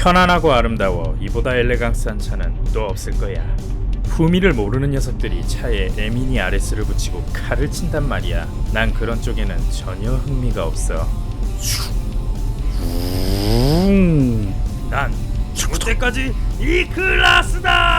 편안하고 아름다워 이보다 엘레강스한 차는 또 없을 거야. 후미를 모르는 녀석들이 차에 에미니 RS를 붙이고 칼을 친단 말이야. 난 그런 쪽에는 전혀 흥미가 없어. 난 죽을 때까지 이 클라스다!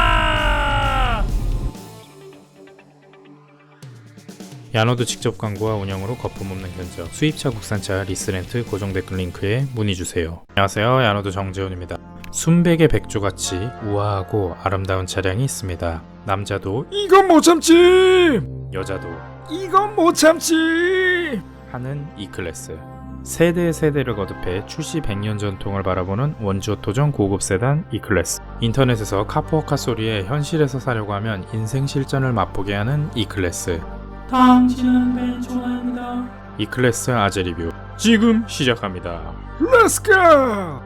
야노드 직접 광고와 운영으로 거품 없는 견적 수입차 국산차 리스렌트 고정 댓글 링크에 문의 주세요. 안녕하세요. 야노드 정재훈입니다. 순백의 백조같이 우아하고 아름다운 차량이 있습니다. 남자도 이건 못 참지! 여자도 이건 못 참지! 하는 E클래스. 세대 세대를 거듭해 출시 100년 전통을 바라보는 원조 토종 고급 세단 E클래스. 인터넷에서 카포카 소리에 현실에서 사려고 하면 인생 실전을 맛보게 하는 E클래스. 당신은 벤조나입니다. E클래스 아재 리뷰 지금 시작합니다. Let's go!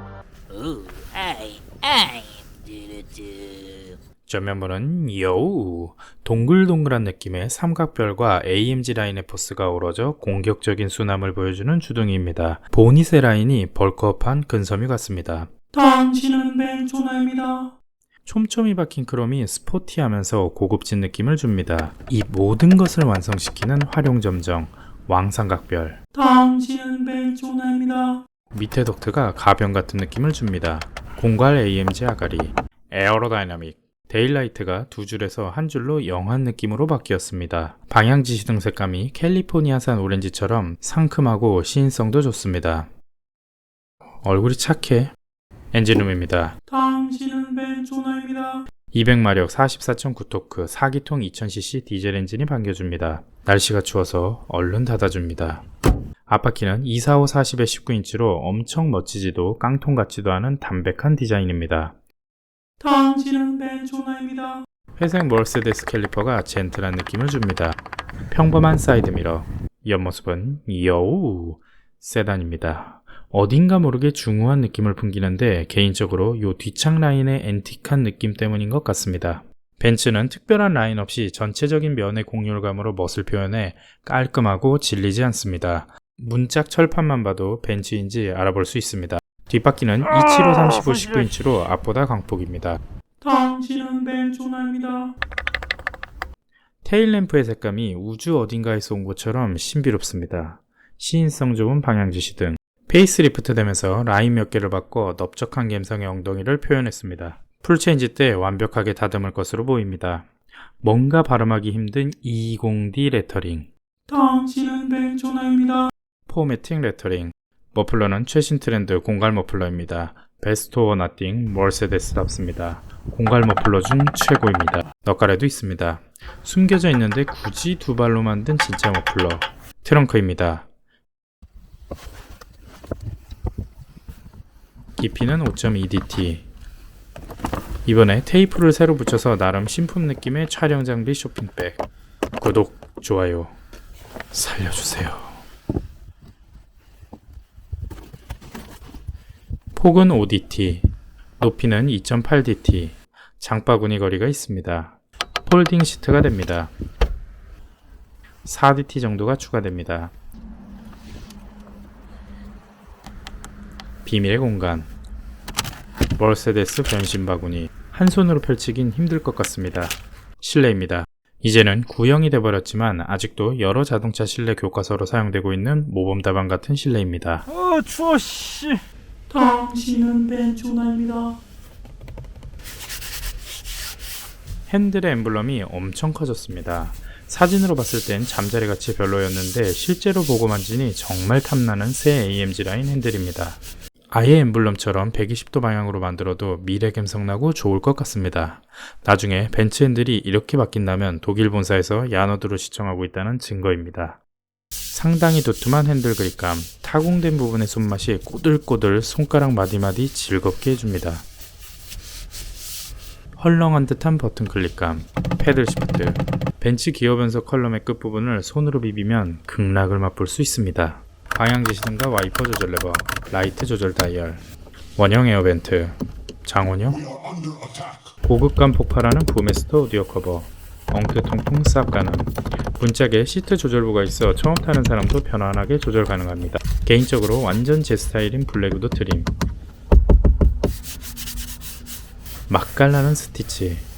Do-do-do. 전면부는 여우 동글동글한 느낌의 삼각별과 AMG 라인의 포스가 어우러져 공격적인 수남을 보여주는 주둥이입니다. 보닛의 라인이 벌크업한 근섬유 같습니다. 당신은 벤조나입니다. 촘촘히 박힌 크롬이 스포티하면서 고급진 느낌을 줍니다. 이 모든 것을 완성시키는 활용 점정 왕삼각별 당신은 벤조나입니다. 밑에 덕트가 가변 같은 느낌을 줍니다. 공갈 AMG 아가리 에어로다이나믹 데일라이트가 두 줄에서 한 줄로 영한 느낌으로 바뀌었습니다. 방향 지시등 색감이 캘리포니아산 오렌지처럼 상큼하고 시인성도 좋습니다. 얼굴이 착해. 엔진룸입니다. 당신은 벤조나입니다. 200마력 44.9토크 4기통 2000cc 디젤 엔진이 반겨줍니다. 날씨가 추워서 얼른 닫아줍니다. 앞바퀴는 245 40의 19인치로 엄청 멋지지도 깡통 같지도 않은 담백한 디자인입니다. 당신은 벤조나입니다. 회색 머세데스 캘리퍼가 젠틀한 느낌을 줍니다. 평범한 사이드미러. 옆모습은 여우 세단입니다. 어딘가 모르게 중후한 느낌을 풍기는데 개인적으로 요 뒷창 라인의 앤틱한 느낌 때문인 것 같습니다. 벤츠는 특별한 라인 없이 전체적인 면의 공률감으로 멋을 표현해 깔끔하고 질리지 않습니다. 문짝 철판만 봐도 벤츠인지 알아볼 수 있습니다. 뒷바퀴는 275 35 19인치로 앞보다 광폭입니다. 당신은 벤조나입니다. 테일램프의 색감이 우주 어딘가에서 온 것처럼 신비롭습니다. 시인성 좋은 방향지시 등 페이스리프트 되면서 라인 몇 개를 바꿔 넓적한 감성의 엉덩이를 표현했습니다. 풀체인지 때 완벽하게 다듬을 것으로 보입니다. 뭔가 발음하기 힘든 220D 레터링, 당신은 벤조나입니다. 포매팅 레터링, 머플러는 최신 트렌드 공갈 머플러입니다. 베스트 오어 나띵 머세데스답습니다. 공갈 머플러 중 최고입니다. 넉가래도 있습니다. 숨겨져 있는데 굳이 두 발로 만든 진짜 머플러. 트렁크입니다. 깊이는 5.2DT. 이번에 테이프를 새로 붙여서 나름 신품 느낌의 촬영 장비 쇼핑백. 구독, 좋아요, 살려주세요. 폭은 5DT, 높이는 2.8DT, 장바구니 거리가 있습니다. 폴딩 시트가 됩니다. 4DT 정도가 추가됩니다. 비밀의 공간 머세데스 변신 바구니 한 손으로 펼치긴 힘들 것 같습니다. 실내입니다. 이제는 구형이 돼버렸지만 아직도 여러 자동차 실내 교과서로 사용되고 있는 모범 답안 같은 실내입니다. 어, 추워, 씨! 당신은 벤조나입니다. 핸들의 엠블럼이 엄청 커졌습니다. 사진으로 봤을 땐 잠자리 같이 별로였는데 실제로 보고 만지니 정말 탐나는 새 AMG 라인 핸들입니다. 아예 엠블럼처럼 120도 방향으로 만들어도 미래 감성나고 좋을 것 같습니다. 나중에 벤츠 핸들이 이렇게 바뀐다면 독일 본사에서 야너드로 시청하고 있다는 증거입니다. 상당히 도톰한 핸들 그립감, 타공된 부분의 손맛이 꼬들꼬들 손가락 마디마디 즐겁게 해줍니다. 헐렁한 듯한 버튼 클릭감, 패들 시프트, 벤츠 기어 변속 컬럼의 끝부분을 손으로 비비면 극락을 맛볼 수 있습니다. 방향 지시등과 와이퍼 조절 레버, 라이트 조절 다이얼, 원형 에어벤트, 장원형, 고급감 폭발하는 부메스터 오디오 커버, 엉크 통풍 쌉 가능, 문짝에 시트 조절부가 있어 처음 타는 사람도 편안하게 조절 가능합니다. 개인적으로 완전 제 스타일인 블랙우드 트림, 맛깔나는 스티치.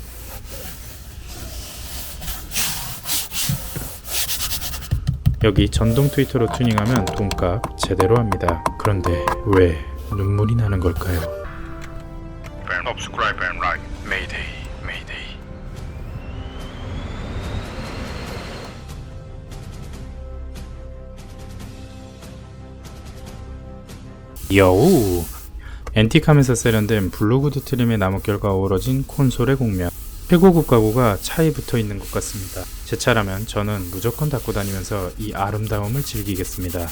여기 전동 트위터로 튜닝하면 돈값 제대로 합니다. 그런데 왜 눈물이 나는 걸까요? 여우! 앤틱하면서 세련된 블루구드 트림의 나뭇결과 어우러진 콘솔의 공면. 최고급 가구가 차에 붙어 있는 것 같습니다. 제 차라면 저는 무조건 닦고 다니면서 이 아름다움을 즐기겠습니다.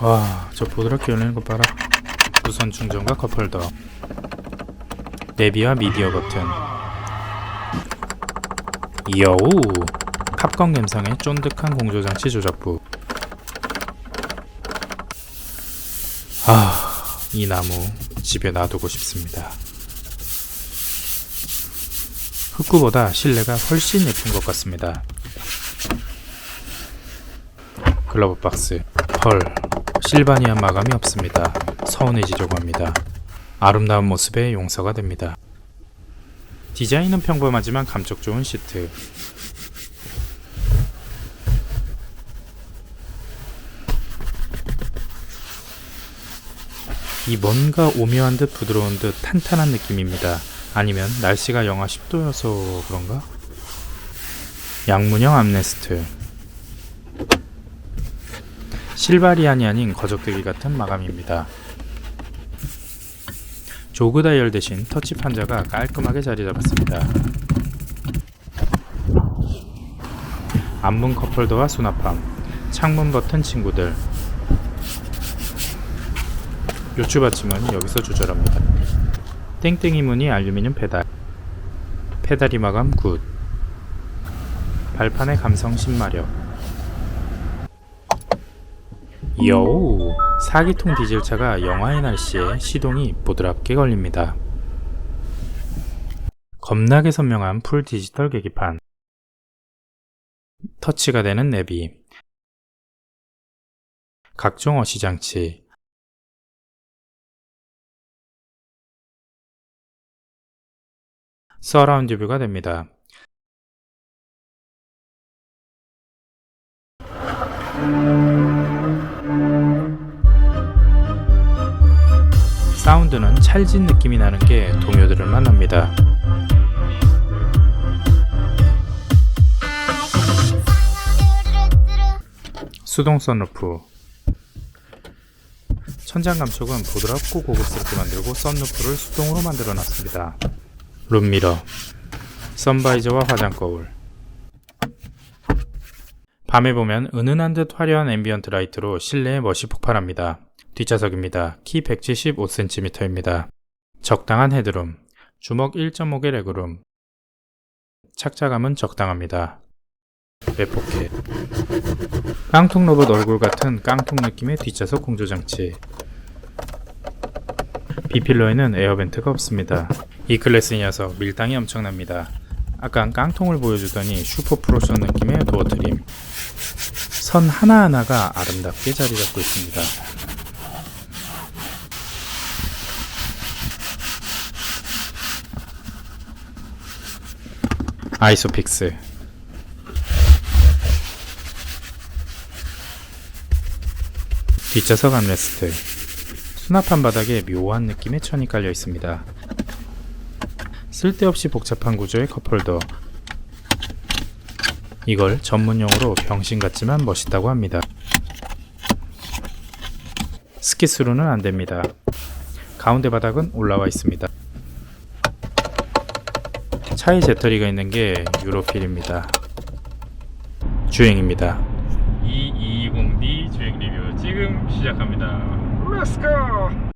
와, 저 보드랍게 열리는 거 봐라. 무선 충전과 컵홀더. 내비와 미디어 버튼. 여우! 팝건 감성의 쫀득한 공조장치 조작부. 아, 이 나무 집에 놔두고 싶습니다. 흑구보다 실내가 훨씬 예쁜 것 같습니다. 글러브 박스. 헐, 실바니아 마감이 없습니다. 서운해지려고 합니다. 아름다운 모습의 용서가 됩니다. 디자인은 평범하지만 감촉 좋은 시트. 이 뭔가 오묘한 듯 부드러운 듯 탄탄한 느낌입니다. 아니면 날씨가 영하 10도여서 그런가? 양문형 암레스트 실바리안이 아닌 거적대기 같은 마감입니다. 조그 다이얼 대신 터치 판자가 깔끔하게 자리 잡았습니다. 앞문 컵홀더와 수납함, 창문 버튼 친구들, 요추 받침은 여기서 조절합니다. 땡땡이 무늬 알루미늄 페달. 페달이 마감 굿. 발판의 감성 신마력. 여우 4기통 디젤차가 영하의 날씨에 시동이 보드랍게 걸립니다. 겁나게 선명한 풀 디지털 계기판. 터치가 되는 내비. 각종 어시 장치 서라운드 뷰가 됩니다. 사운드는 찰진 느낌이 나는 게 동요들을 만납니다. 수동 썬루프 천장 감촉은 부드럽고 고급스럽게 만들고 썬루프를 수동으로 만들어 놨습니다. 룸미러 선바이저와 화장 거울 밤에 보면 은은한 듯 화려한 앰비언트 라이트로 실내에 멋이 폭발합니다. 뒷좌석입니다. 키 175cm입니다. 적당한 헤드룸 주먹 1.5개 레그룸 착자감은 적당합니다. 외포켓 깡통 로봇 얼굴 같은 깡통 느낌의 뒷좌석 공조장치 B필러에는 에어벤트가 없습니다. 이 클래스 녀석 밀당이 엄청납니다. 아까 깡통을 보여주더니 슈퍼 프로션 느낌의 도어 트림. 선 하나하나가 아름답게 자리 잡고 있습니다. 아이소픽스 뒷좌석 암레스트 수납한 바닥에 묘한 느낌의 천이 깔려 있습니다. 쓸데없이 복잡한 구조의 컵홀더. 이걸 전문용어로 병신 같지만 멋있다고 합니다. 스키스루는 안 됩니다. 가운데 바닥은 올라와 있습니다. 차에 재터리가 있는 게 유로필입니다. 주행입니다. 2220D 주행 리뷰 지금 시작합니다. Let's go.